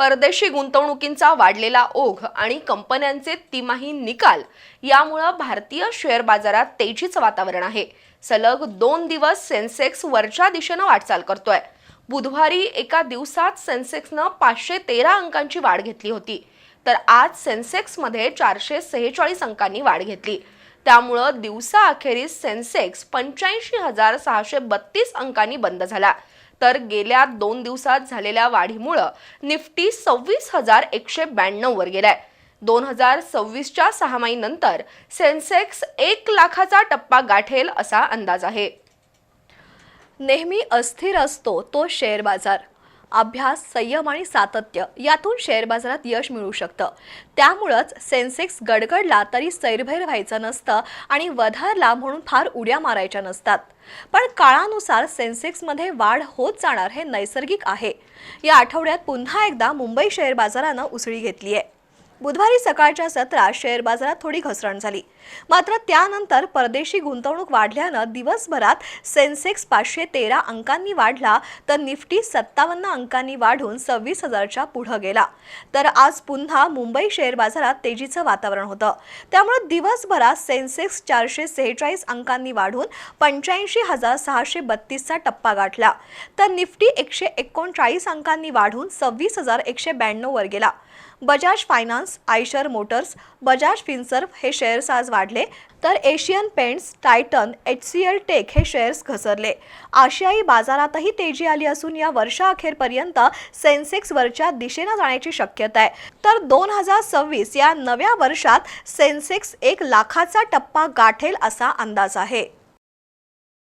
परदेशी गुंतवणुकींचा वाढलेला ओघ आणि कंपन्यांचे तिमाही निकाल यामुळं भारतीय शेअर बाजारात तेजीचं वातावरण आहे. सलग दोन दिवस सेन्सेक्स वरच्या दिशेनं वाटचाल करतोय. बुधवारी एका दिवसात सेन्सेक्सनं पाचशे तेरा अंकांची वाढ घेतली होती. तर आज सेन्सेक्समध्ये चारशे सेहेचाळीस अंकांनी वाढ घेतली. त्यामुळं दिवसाअखेरीस सेन्सेक्स पंच्याऐंशी हजार सहाशे बत्तीस अंकांनी बंद झाला. तर गेल्या दोन दिवसात झालेल्या वाढीमुळं निफ्टी सव्वीस हजार एकशे ब्याण्णव वर गेलाय. दोन हजार सव्वीसच्या सहामाहीनंतर सेन्सेक्स एक लाखाचा टप्पा गाठेल असा अंदाज आहे. नेहमी अस्थिर असतो तो शेअर बाजार. अभ्यास संयम आणि सातत्य यातून शेअर बाजारात यश मिळू शकतं. त्यामुळंच सेन्सेक्स गडगडला तरी सैरभैर व्हायचं नसतं आणि वधारला म्हणून फार उड्या मारायच्या नसतात. पण काळानुसार सेन्सेक्समध्ये वाढ होत जाणार हे नैसर्गिक आहे. या आठवड्यात पुन्हा एकदा मुंबई शेअर बाजारानं उसळी घेतली आहे बुधवारी सकाळच्या सत्रात शेअर बाजारात थोडी घसरण झाली. मात्र त्यानंतर परदेशी गुंतवणूक वाढल्यानं दिवसभरात सेन्सेक्स पाचशे तेरा अंकांनी वाढला तर निफ्टी सत्तावन्न अंकांनी वाढून सव्वीस हजारच्या पुढं गेला. तर आज पुन्हा मुंबई शेअर बाजारात तेजीचं वातावरण होतं. त्यामुळे दिवसभरात सेन्सेक्स चारशे सेहेचाळीस अंकांनी वाढून पंच्याऐंशी हजार सहाशे बत्तीसचा टप्पा गाठला. तर निफ्टी एकशे एकोणचाळीस अंकांनी वाढून सव्वीस हजार एकशे ब्याण्णववर गेला. Bajaj finance Eicher Motors Bajaj Finserv हे शेअर्स आज वाढले तर Asian Paints Titan H C L Tech हे शेअर्स घसरले. आशियाई बाजारातही तेजी आली असून या वर्षाअखेरपर्यंत सेन्सेक्स वरच्या दिशेनं जाण्याची शक्यता आहे. तर दोन हजार सव्वीस या नव्या वर्षात सेन्सेक्स एक लाखाचा टप्पा गाठेल असा अंदाज आहे.